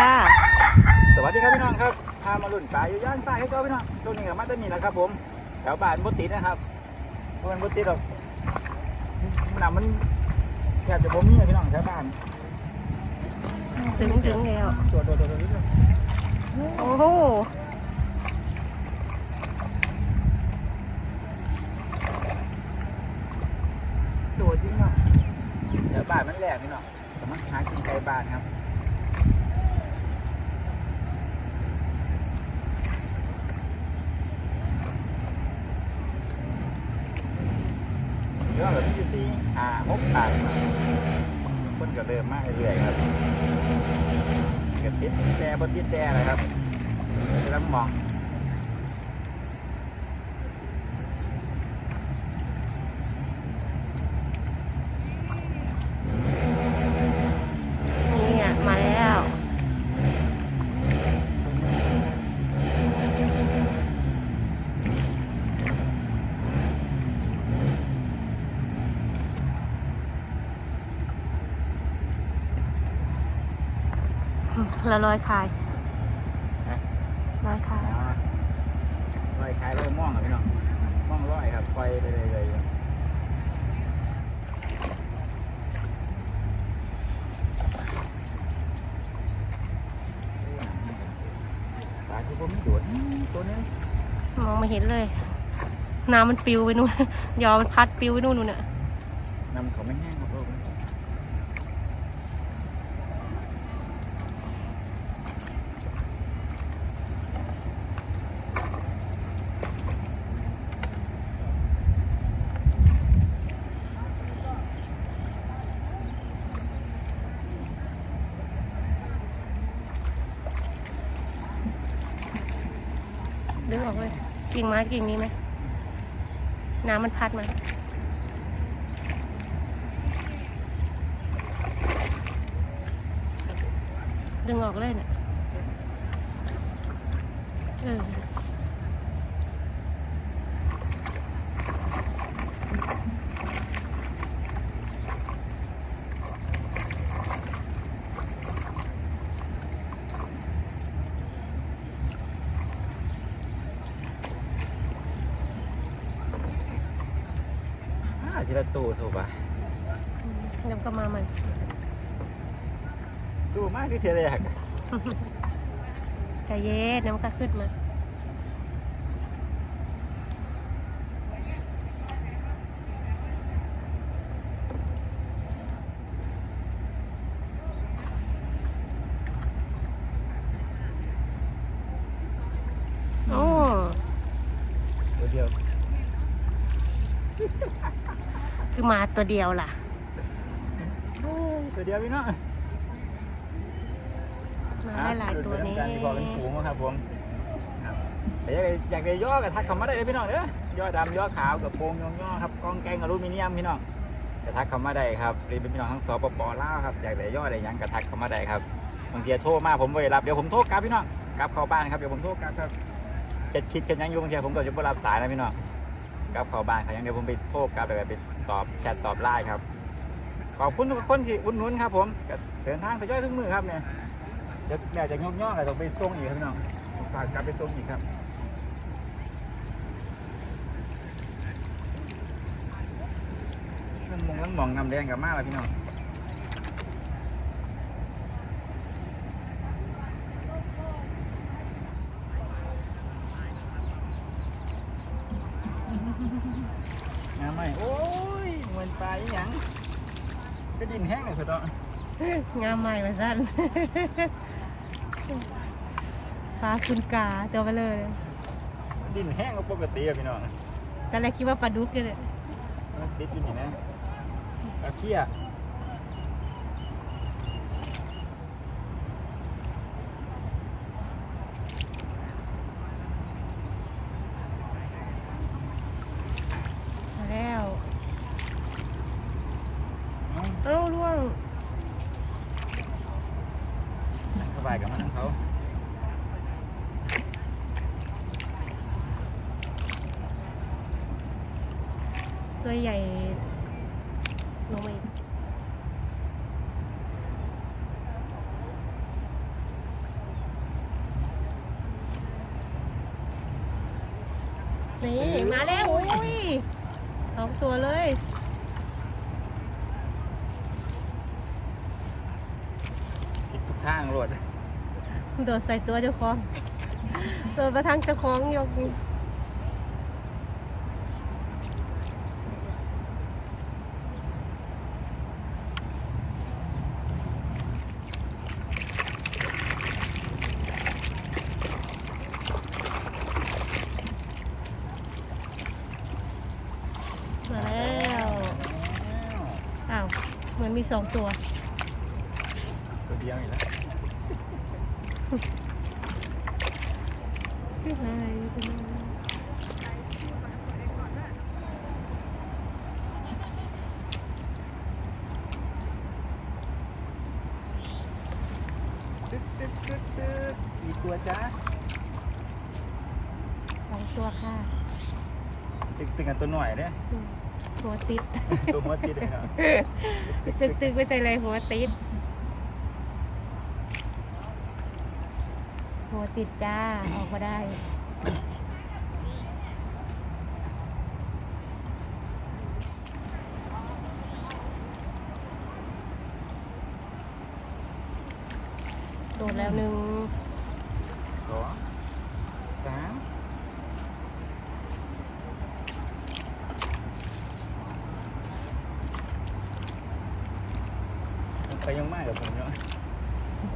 ค่ะ สวัสดีครับพี่น้องครับพามาลุ่นปลาอยู่ย่านซ้ายให้เจ้าพี่น้องช่วงนี้กับมาต้นนี่แหละครับ ผมแถวบ้านบดติดนะครับเพราะมันบดติดหรอกน้ำมันแทบจะบ่มีอะพี่น้องแถวบ้านถึงถึงแล้วตัวตัวตัวตัวนี้เลยโอ้โหตัวจริงเนาะแถวบ้านมันแหลกพี่น้องแต่มันหากินไกลบ้านครับเรื่องแบบที่สี่ห้าหกปากคน ก็เริ่มมากเรื่อยๆครับเก็บติดแต่บนติดแต่เลยครับแล้วมอง นี่อะมาแล้ว ละร้อยคายร้อยคายลอยคล้ายลอยม่องครับพี่น้องม่องลอยครับปล่อยไปเลยเลยปลาที่ผมไม่โดดตัวนี้ มองไม่เห็นเลย น้ำมันปิวไปนู่น ยอมันพัดปิวไปนู่นนู่นอะ นำเขาไม่แห้งครับลูก ดึงออกเลยกิ่งไม้กิ่งนี้ไหมน้ำมันพัดมาดึงออกเลยเนี่ยเออ อ่าทีละตัวถูกป่ะ เดี๋ยวก็มาใหม่ ดูมากที่เทเลยอะใจเย็นเดี๋ยวมันก็ขึ้นมาโอ้ตัวเดียว คือมาตัวเดียวล่ะโอ้ยตัวเดียวพี่น้องมา ได้หลายตัวนี้การที่พอเป็นฝูงครับผมครับแต่อยากได้อยากได้ย่อกับทักเข้ามาได้เลยพี่น้องเด้อย่อดำย่อขาวกับโปรงย่อๆครับกล้องแกงอลูมิเนียมพี่น้องกระทักเข้ามาได้ครับรีบเป็นพี่น้องทั้งสปปลาวครับอยากได้ย่อได้หยังกระทักเข้ามาได้ครับบางทีโทรมาผมไม่รับเดี๋ยวผมโทรกลับพี่น้องกลับเข้าบ้านครับเดี๋ยวผมโทรกลับครับเจ็ดคิดกันยังอยู่บางทีผมก็จะไม่รับสายนะพี่น้องกลับเข้าบ้านครับยังเดี๋ยวผมไปโทรกลับไปไปตอบแชทตอบไลน์ครับขอบคุณทุกคนที่อุดหนุนครับผมก็เดินทางไปย่อยทุกมือครับเนี่ยเดี๋ยวแม่จะงอกย่ออะไรต้องไปส่งอีกครับพี่น้องฝากกลับไปส่งอีกครับมันมองแล้วมองน้ำแดงกับมากเลยพี่น้องน้ำไหมโอ้ยเหมือนปลาอีหยังก็ดินแห้งเลยเถอะต่องามใหม่มาสั้น ปลาคุณกาตัวไปเลยดินแห้งก็ปกติอะพี่น้องตอนแรกคิดว่าปลาดุกเลยมันติดอยู่นี่นะตะเคียม ตัวใหญ่ลงมาอีกนี่มาแล้วอุ้ยสองตัวเลยทุกข้างรวดโดดใส่ตัวเจ้าของ ตัวประทังเจ้าของยก มีสองตัว ตัวเดียวอีกแล้วไม่ใช่ตึ๊ดตึ๊ดตึ๊ดตึ๊ดอีกตัวจ้าสองตัวค่ะตึกตึกกันตัวหน่อยเนี่ยอืมหัวติด ตัวหัวติดเลยครับ ตึกตึกไปใส่เลยหัวติด หัวติดจ้า ออกมาได้ โดดแล้วหนึ่ง สองสามมันไปยังมากกับผมเนาะ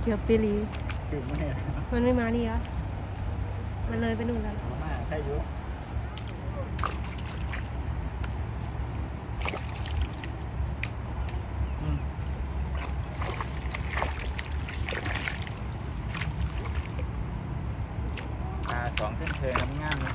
เกือบไปหลีคือไม่อะมันไม่มานี่เหรอมันเลยไปนู่นแล้ว มาม่าใช่อยุอืมปลาสองเส้นเคยน้ำงามเลย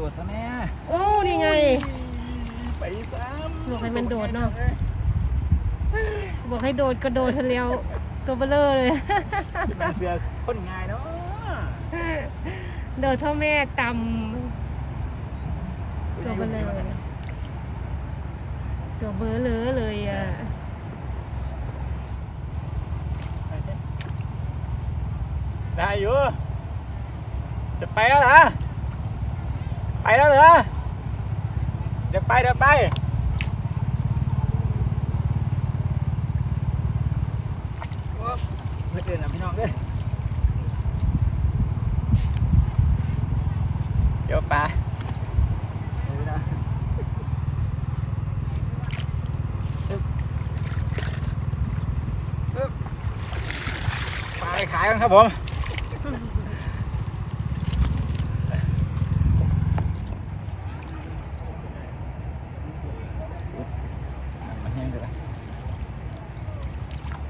โดดซะแม่ โอ้ นี่ไง ไปซ้ำ บอกให้มันโดดเนาะ บอกให้ โดดก็โดดทะเลียวตัวเบลอเลยมันเสือคนง่ายเนาะโดดเท่าแม่ตำตัวเบลอตัวเบลอเลยเลยอะได้อยู่ จะไปแล้วเหรอ ไปแล้วเหรอ เดี๋ยวไปเดี๋ยวไป โอ๊บ เพื่อนเดินนะพี่น้องเด้อเดี๋ยวปลาปลาไปขายกันครับผม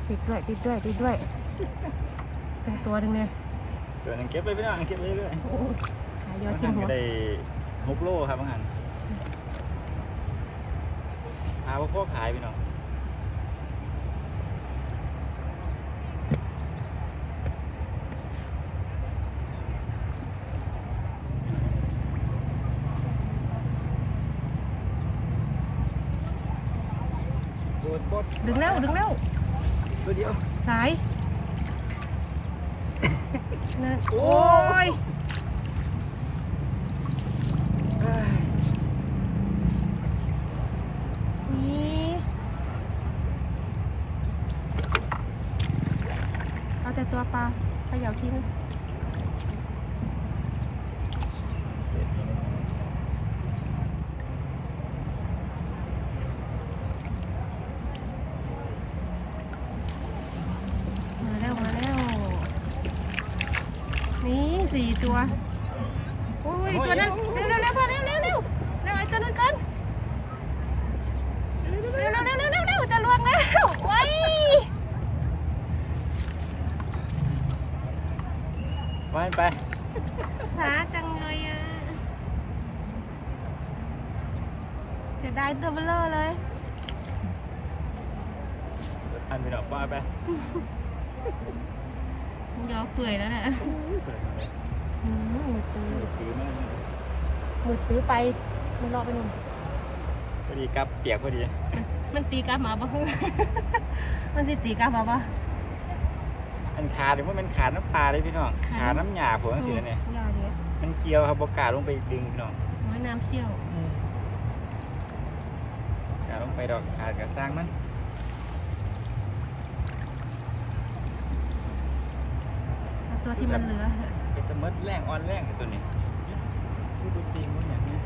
ติดด้วยติดด้วยติดด้วย ตั้งตัวหนึ่งเลยตัวหนึงเก็บไปพี่น้องเก็บไปเรื่อยโอ้โหหายอดบางทิ่หัมนหัก็วได้หกโลครับบางหันหาว่าพวกขายพี่น้องโดดบดดึงแล้วดึงแล้วตัวเดียวสาย นั่นโอ้ยเอ้ยนี่เอาแต่ตัวปลาเขย่าทิ้งมาแล้วมาแล้ว นี่สี่ ตัวอุ้ยตัวนั้นเร็วเร็วเร็วพอเร็วเร็วเร็วเร็วไอ้ตัวนั้นก่อนเร็วเร็วเร็วเร็วเร็วเร็วจะลวงแล้วไว้ยไปไปสาจังเลยอะเสียดายตัวเบลอเลยอันพี่น้องไปไปยอเปื่อยแล้วนะ อืมตัวถือมามือตื้อไป มันรอไปนู่นพอดีกับเปียกพอดี มันตีกลับมาบ่มันสิตีกลับมาบ่มันขาดหรือว่ามันขาดน้ำปลาเลยพี่น้องขาดขาดน้ำหยาผมสิเนี่ยยาเลยมันเกี่ยวครับบกล้าลงไปดึงพี่น้องโอ้ยน้ำเชี่ยวกล้าลงไปดอกขาดกับสร้างมันเอาตัวที่มันเหลือ เป็นตะมดแรงอ่อนแรงไอ้ตัวนี้ดูดูตีมันอย่างนี้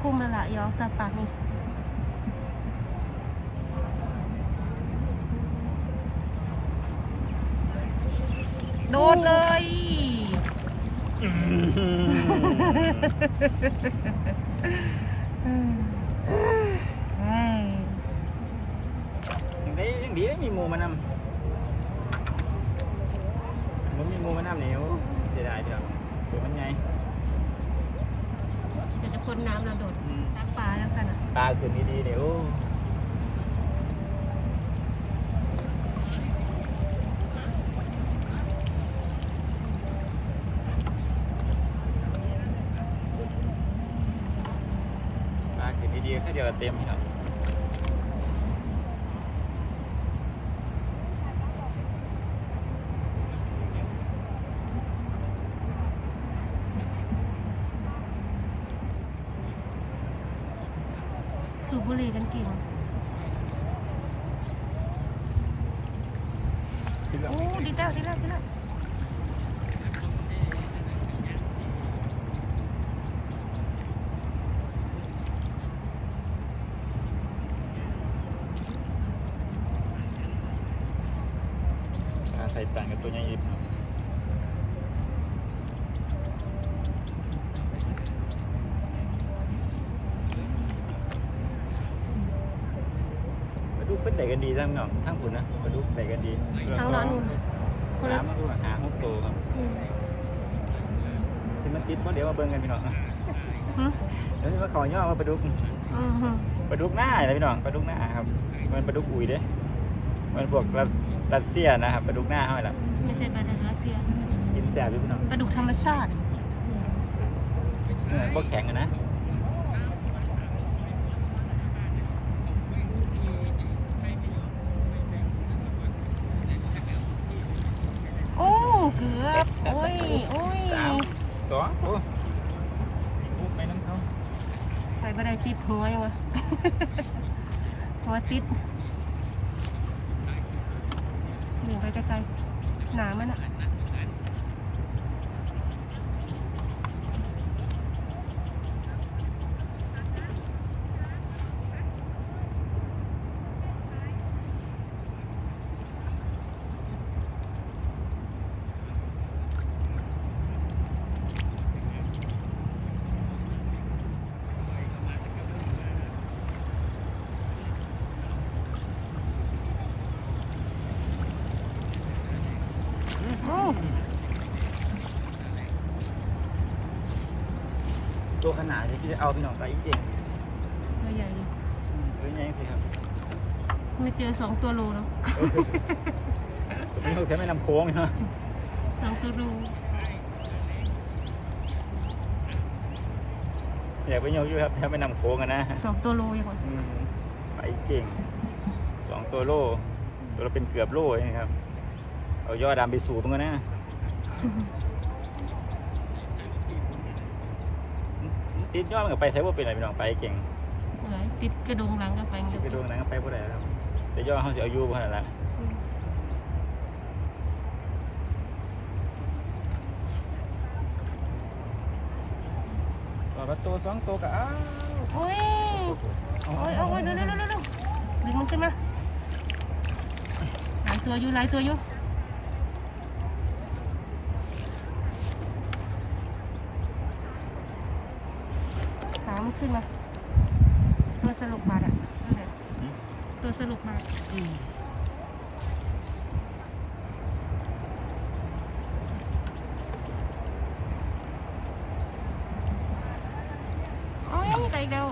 คุ้มแล้วล่ะยอตาปากนี่โดนเลยยังได้ ยังดีได้มีหมูมานำมันมีหมูมานำเนี่ยโอ้เสียดายเดียวตัวมันไงจะจะพ้นน้ำแล้วโดดตักปลาจังสันอะปลาขึ้นดีๆเนี่ยโอ้ปลาขึ้นดีๆแค่เดียวก็เต็มพี่น้อง บบุหรี่กันกิน โอ้ ดีแล้วดีแล้วดีแล้ว ปลาใส่ต่างกับตัวใหญ่อีกปลา ดุกเป็นไหนกันดีทั้งน้องทั้งผุนนะปลาดุกไหนกันดีทั้งร้อนนู่นคนละน้ำมาดูหาหกตัวครับอืมสิมันติดเพราะเดี๋ยวมาเบิ่งกันพี่น้องหืมเดี๋ยวสิมาขอย่อว่าปลาดุกอืมหืมปลาดุกหน้าอะไรพี่น้องปลาดุกหน้าครับ มันปลาดุกอุ๋ยเด้ มันพวกรัสรัสเซียนะครับปลาดุกหน้าเขาแหละไม่ใช่ปลาดันรัสเซียกินแซ่บอยู่พี่น้องปลาดุกธรรมชาติ เนื้อพวกแข็งอะนะ โอ้เกือบโอ้ยโอ้ย สามสองโอ้ปุ๊บไปน้ำเขา ไปบ่ได้ติดหัวยังวะ หัวติดหนีไปไกลๆหนามันอะ โอ้ ตัวขนาดที่พี่จะเอาพี่น้องไปจริงตัวใหญ่ดิๆหรือยังสิครับไม่เจอสองตัวโลเนาะตัวนี้เขาใช้ไม่นำโค้งนะสองตัวโลอยากไปโยกอยู่ครับถ้าไม่นำโค้งกันนะสองตัวโลยังวะอืมไปเก่งสองตัวโล่ตัวเราเป็นเกือบโล่เองครับ เอายอดดำไปสูบมันกันนะ ติดยอดมันก็ไปใช้ว่าเป็นอะไรพี่น้องไปเก่งเหนื่อยติดกระดงหลังก็ไปเงี้ยไปดูหนังก็ไปบ่ได้แล้วแต่ยอดเขาจะเอาอยู่บ่ขนาดละอืมต่อประตูสองตัวก็อ้าวโอ้ยโอ้ยเอาไว้เร็วเร็วเร็วเร็วดึงมันขึ้นมาหลายตัวอยู่หลายตัวอยู่ันขึ้นมาตัวสรุปมาอะตัวสรุปมาโอ้ยไปเดา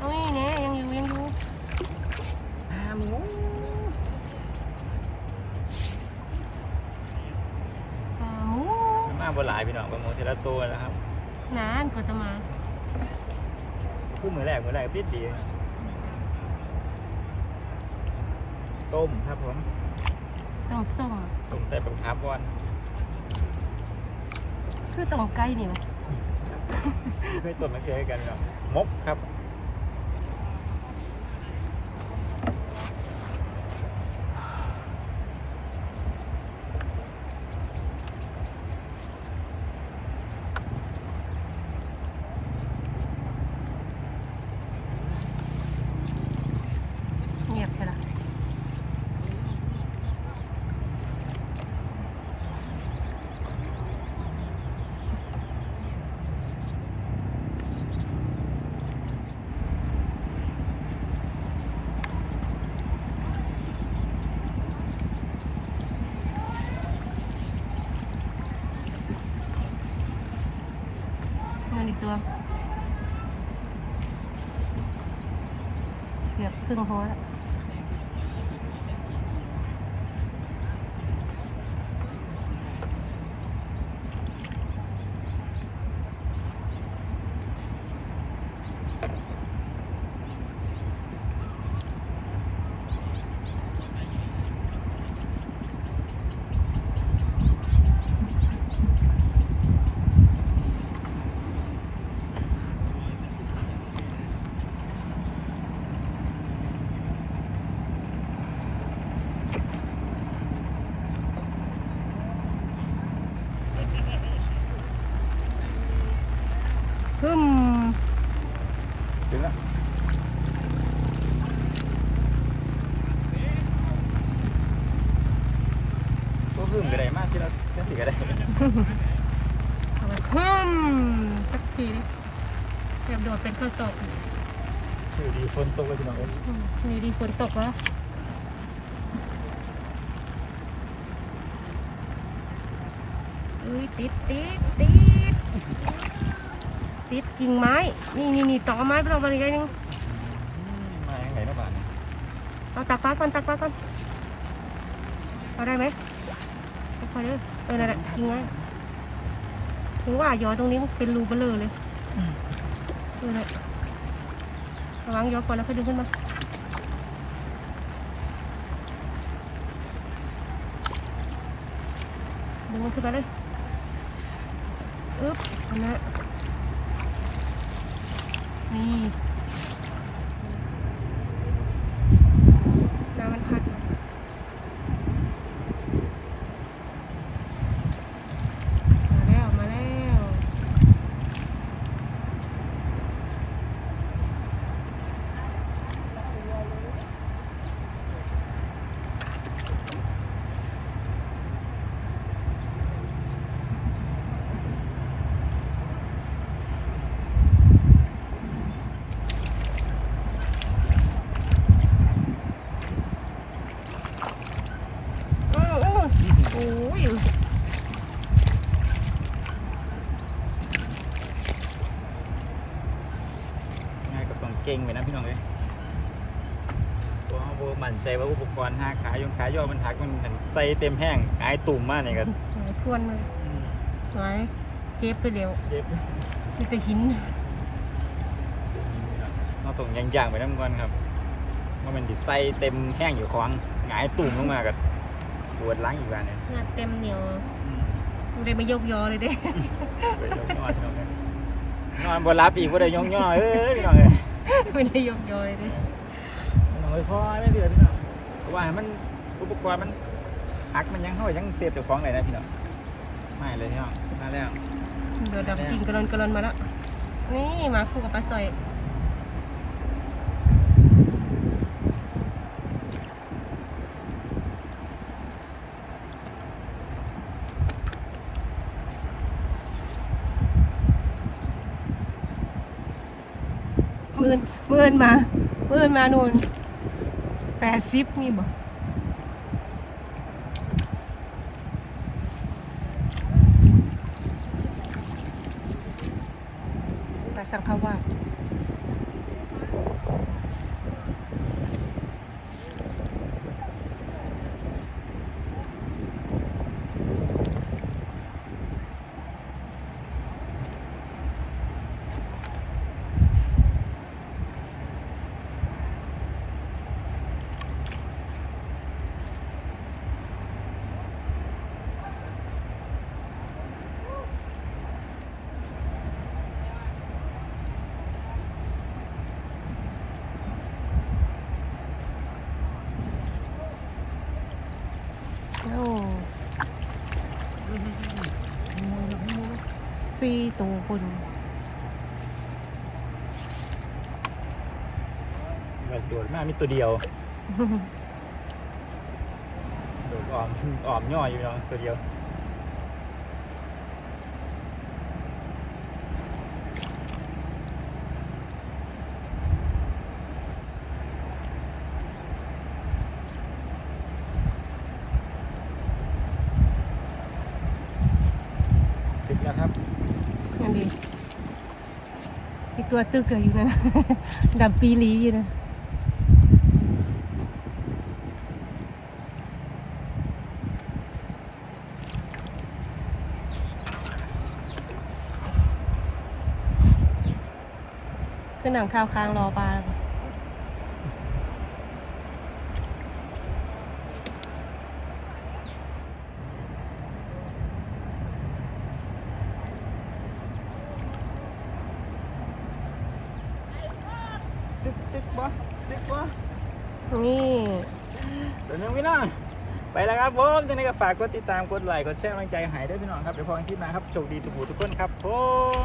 โอ้ยเนี่ยยังอยู่ยังอยู่หมูหมูมาบ่หลายพี่น้องบ่หมูทีละตัวนะครับ นานกว่าจะมา คือมือแรกมือแรกติดดี ต้มครับผม ต้องส้มต้มใส่ปักทับวอนคือตรงใกล้นี่มั้ยไม่ต้มไม่เคยกันเนาะมกครับ เงียบใช่ละเงินอีกตัว พึ่งหัวล้ว ฮึม ถึงแล้วก็พึ่งก็ได้มากที่เราแค่สิก็ได้ เอาไปฮึมสัก ทีดิเรียบโดดเป็นข้าวตกคือดีฝนตกเลยพี่น้องเอ้ยอืมนี่ดีฝนตกแล้วเอ้ยติดติดติดติดกิ่งไม้ นี่นี่นี่ต่อไม้ไปต่อกันอีกนิดนึงมาอย่างไรนะบ้านเนี่ยเอาตักปลาก่อนตักปลาก่อนเอาได้ไหมเอาพอเด้อเออนั่นแหละกิ่งไม้ ถึงว่าย้อยตรงนี้มันเป็นรูเบลอเลยเออนั่นแหละระวังย้อยก่อนแล้วค่อยดึงขึ้นมาดึงมันขึ้นไปเลยอึ๊บอันนั้นนี่น้ำมันพัดมาแล้ว มาแล้ว อืออือโอ้ย ง่ายก็ต้อ งเก่งไว้นะพี่น้องเอ้ยตัวเขาโบมั่นใจว่าอุปกรณ์ห้าขายงขายย่อมันทักมันใส่เต็มแห้งหายตุ่มมากเนี่ยกันหายทวนเลยหายเจ็บไปเร็วเจ็บมีแต่หินเราต้องย่างย่างๆไปน้ำก่อนครับว่ามันดิใส่เต็มแห้งอยู่ของหงายตุ่มลงมากับปวดหล้างอีกแล้วเนี่ยเงาเต็มเหนียวอืมไม่ได้มายกยอเลยเด้ไปยกยอดพี่น้องเอ้ยนอนบนรับอีกบ่ได้ยกยอเอ้ยพี่น้องเอ้ย ไม่ได้ยกยอเลยเด้พี่น้องเอ้ยพอไม่เดือดพี่น้องเพราะว่ามันอุปกรณ์มันหักมันยังเข้ายังเซฟเจ้าของเลยนะพี่น้องไม่เลยพี่น้องมาแล้วเดือดดำกิ่งกระลอนกระลอนมาแล้วนี่มาคู่กับปลาสร้อย มื่นมื่นมามื่นมานู่นแปดสิบนี่บ่ปลาสังขวา โอ้สี่ตัวคนดอกโดดม่กมีตัวเดียว โดดออมออมย่อยอยู่เนาะตัวเดียว ตัวตึกอะอยู่นั่นนะดำปีลีอยู่นะขึ้นหนังข้าวค้างรอปลาแล้ว ตึกตึกบ่ตึกบ่ นี่ เดี๋ยวนึงพี่น้องไปแล้ว ครับผมจังไงก็ฝากกดติดตามกดไลค์กดแชร์กำลังใจใหายด้วยพี่น้องครับเดี๋ยวพอกันคลิปหน้าครับโชคดีทุกผู้ทุกคนครับผม